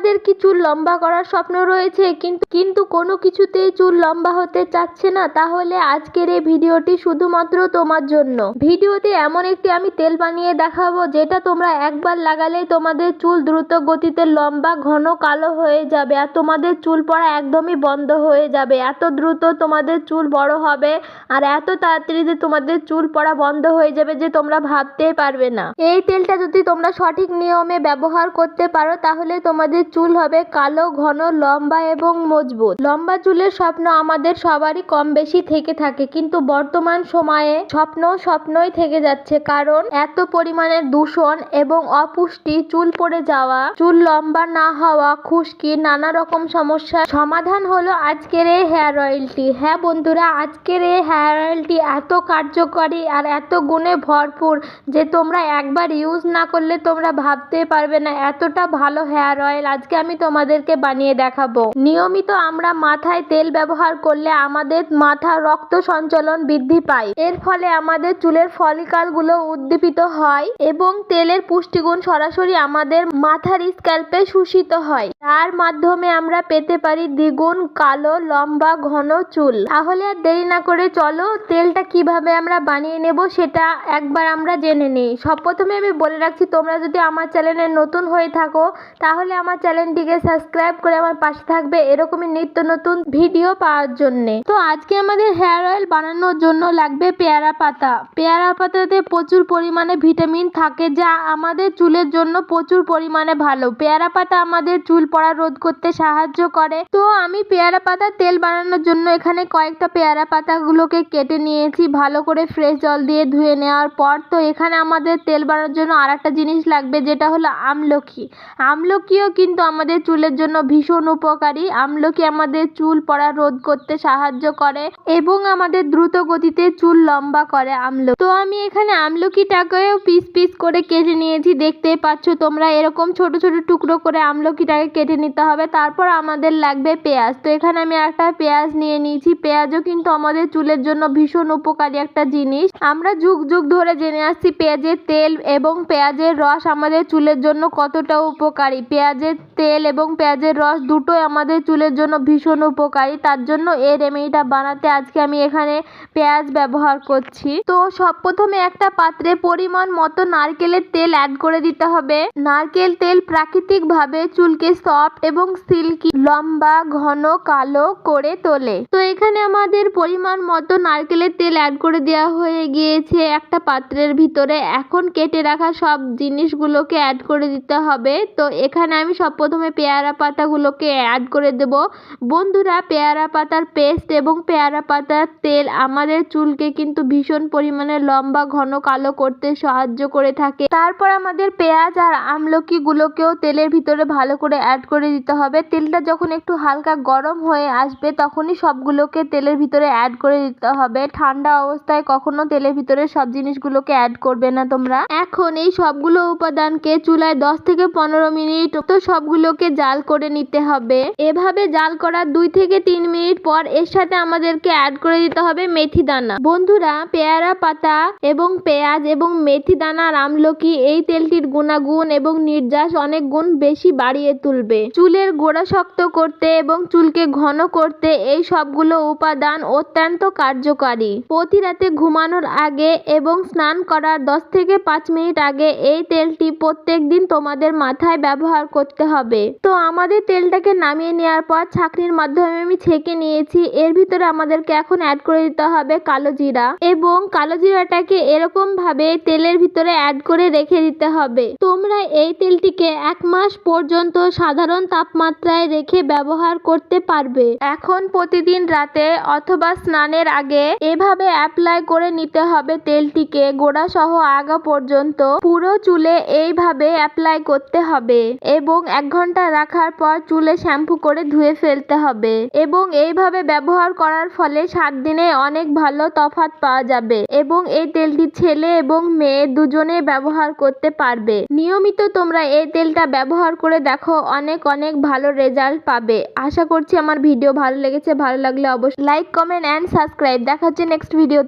তোমাদের কি চুল লম্বা করার স্বপ্ন রয়েছে? কিন্তু কিন্তু কোনো কিছুতেই চুল লম্বা হতে চাচ্ছে না। তাহলে আজকের এই ভিডিওটি শুধুমাত্র তোমার জন্য। ভিডিওতে এমন একটি আমি তেল বানিয়ে দেখাবো, যেটা তোমরা একবার লাগালেই তোমাদের চুল দ্রুত গতিতে লম্বা, ঘন, কালো হয়ে যাবে আর তোমাদের চুল পড়া একদমই বন্ধ হয়ে যাবে। এত দ্রুত তোমাদের চুল বড় হবে আর এত তাড়াতাড়ি যে তোমাদের চুল পড়া বন্ধ হয়ে যাবে যে তোমরা ভাবতেই পারবে না। এই তেলটা যদি তোমরা সঠিক নিয়মে ব্যবহার করতে পারো, তাহলে তোমাদের চুল হবে কালো, ঘন, লম্বা এবং মজবুত। লম্বা চুলের স্বপ্ন আমাদের সবারই কম বেশি থেকে থাকে, কিন্তু বর্তমান সময়ে স্বপ্ন স্বপ্নই থেকে যাচ্ছে, কারণ এত পরিমাণে দূষণ এবং অপুষ্টি, চুল পড়ে যাওয়া, চুল লম্বা না হওয়া, খুশকি, নানা রকম সমস্যার সমাধান হলো আজকের এই হেয়ার অয়েলটি। হ্যাঁ বন্ধুরা, আজকের এই হেয়ার অয়েলটি এত কার্যকরী আর এত গুণে ভরপুর যে তোমরা একবার ইউজ না করলে তোমরা ভাবতেই পারবে না, এতটা ভালো হেয়ার অয়েল আজকে আমি তোমাদেরকে বানিয়ে দেখাবো। নিয়মিত আমরা মাথায় তেল ব্যবহার করলে আমাদের মাথা রক্ত সঞ্চালন বৃদ্ধি পায়। এর ফলে আমাদের চুলের ফলিকালগুলো উদ্দীপিত হয় এবং তেলের পুষ্টিগুণ সরাসরি আমাদের মাথার স্ক্যাল্পে শোষিত হয়। তার মাধ্যমে আমরা পেতে পারি দ্বিগুণ কালো, লম্বা, ঘন চুল। তাহলে আর দেরি না করে চলো তেলটা কীভাবে আমরা বানিয়ে নেব সেটা একবার আমরা জেনে নিই। সব প্রথমে আমি বলে রাখছি, তোমরা যদি আমার চ্যানেলে নতুন হয়ে থাকো, তাহলে আমার চ্যানেলটিকে সাবস্ক্রাইব করে আমার পাশে থাকবে এরকমই নিত্য নতুন ভিডিও পাওয়ার জন্যে। তো আজকে আমাদের হেয়ার অয়েল বানানোর জন্য লাগবে পেয়ারা পাতা। পেয়ারা পাতাতে প্রচুর পরিমাণে ভিটামিন থাকে যা আমাদের চুলের জন্য প্রচুর পরিমাণে ভালো। পেয়ারা পাতা আমাদের চুল পড়া রোধ করতে সাহায্য করে। তো আমি পেয়ারা পাতা তেল বানানোর জন্য এখানে কয়েকটা পেয়ারা পাতাগুলোকে কেটে নিয়েছি, ভালো করে ফ্রেশ জল দিয়ে ধুয়ে নেওয়ার পর। তো এখানে আমাদের তেল বানানোর জন্য আর একটা জিনিস লাগবে, যেটা হলো আমলকি আমলকিও কিন্তু আমাদের চুলের জন্য ভীষণ উপকারী। আমলকি আমাদের চুল পড়া রোধ করতে সাহায্য করে এবং আমাদের দ্রুত গতিতে চুল লম্বা করে আমলকি। তো আমি এখানে আমলকিটাকেও পিস পিস করে কেটে নিয়েছি। দেখতেই পাচ্ছ তোমরা এরকম ছোট ছোট টুকরো করে আমলকিটাকে কেটে নিতে হবে। তারপর আমাদের লাগবে পেঁয়াজ। তো এখানে আমি একটা পেঁয়াজ নিয়ে নিয়েছি। পেঁয়াজও কিন্তু আমাদের চুলের জন্য ভীষণ উপকারী একটা জিনিস। আমরা যুগ যুগ ধরে জেনে আসছি পেঁয়াজের তেল এবং পেঁয়াজের রস আমাদের চুলের জন্য কতটা উপকারী। পেঁয়াজের তেল এবং পেঁয়াজের রস দুটোই আমাদের চুলের জন্য ভীষণ উপকারী। তার জন্য এই রেমেডিটা বানাতে আজকে আমি এখানে পেঁয়াজ ব্যবহার করছি। তো সব প্রথমে একটা পাত্রে পরিমাণ মতো নারকেলের তেল অ্যাড করে দিতে হবে। নারকেল তেল প্রাকৃতিকভাবে চুলকে সফট এবং সিল্কি লম্বা, ঘন, কালো করে তোলে। তো এখানে আমাদের পরিমাণ মতো নারকেলের তেল অ্যাড করে দেওয়া হয়ে গিয়েছে একটা পাত্রের ভিতরে। এখন কেটে রাখা সব জিনিসগুলোকে অ্যাড করে দিতে হবে। তো এখানে আমি সব প্রথমে পেয়ারা পাতাগুলোকে অ্যাড করে দেব। বন্ধুরা, পেয়ারা পাতার পেস্ট এবং পেয়ারা পাতার তেল আমাদের চুলকে কিন্তু ভীষণ পরিমাণে লম্বা, ঘন, কালো করতে সাহায্য করে থাকে। তারপর আমাদের পেঁয়াজ আর আমলকিগুলোকেও তেলের ভিতরে ভালো করে অ্যাড করে দিতে হবে। তেলটা যখন একটু হালকা গরম হয়ে আসবে, তখনই সবগুলোকে তেলের ভিতরে অ্যাড করে দিতে হবে। ঠান্ডা অবস্থায় কখনো তেলের ভিতরে সব জিনিসগুলোকে অ্যাড করবে না তোমরা। এখন এই সবগুলো উপাদানকে চুলায় দশ থেকে পনেরো মিনিট, তো সবগুলোকে জাল করে নিতে হবে। এভাবে জাল করার দুই থেকে তিন মিনিট পর এর সাথে আমাদেরকে অ্যাড করে দিতে হবে মেথি দানা। বন্ধুরা, পেয়ারা পাতা এবং পেঁয়াজ এবং মেথি দানা আর আমলকি এই তেলটির গুণাগুণ এবং নির্যাস অনেক গুণ বেশি বাড়িয়ে তুলবে। চুলের গোড়া শক্ত করতে এবং চুলকে ঘন করতে এই সবগুলো উপাদান অত্যন্ত কার্যকারী। প্রতি রাতে ঘুমানোর আগে এবং স্নান করার দশ থেকে পাঁচ মিনিট আগে এই তেলটি প্রত্যেক দিন তোমাদের মাথায় ব্যবহার করতে হবে। তো আমাদের তেলটাকে নামিয়ে নেওয়ার পর ছাঁকনির মাধ্যমে আমি ছেঁকে নিয়েছি। এর ভিতরে আমাদেরকে এখন অ্যাড করে দিতে হবে কালো জিরা এবং কালো জিরাটাকে এরকম ভাবে তেলের ভিতরে অ্যাড করে রেখে দিতে হবে। তোমরা এই তেলটিকে এক মাস পর্যন্ত সাধারণ তাপমাত্রায় রেখে ব্যবহার করতে পারবে। এখন প্রতিদিন রাতে অথবা স্নানের আগে এভাবে অ্যাপ্লাই করে নিতে হবে তেলটিকে গোড়া সহ আগা পর্যন্ত। পুরো চুলে এইভাবে অ্যাপ্লাই করতে হবে এবং এক ঘণ্টা রাখার পর চুলে শ্যাম্পু করে ধুয়ে ফেলতে হবে এবং এইভাবে ব্যবহার করার ফলে সাত দিনে অনেক ভালো তফাৎ পাওয়া যাবে এবং এই তেলটি ছেলে এবং মেয়ে দুজনে ব্যবহার করতে পারবে। নিয়মিত তোমরা এই তেলটা ব্যবহার করে দেখো, অনেক অনেক ভালো রেজাল্ট পাবে। আশা করছি আমার ভিডিও ভালো লেগেছে। ভালো লাগলে অবশ্যই লাইক, কমেন্ট, অ্যান্ড সাবস্ক্রাইব। দেখা হচ্ছে নেক্সট ভিডিও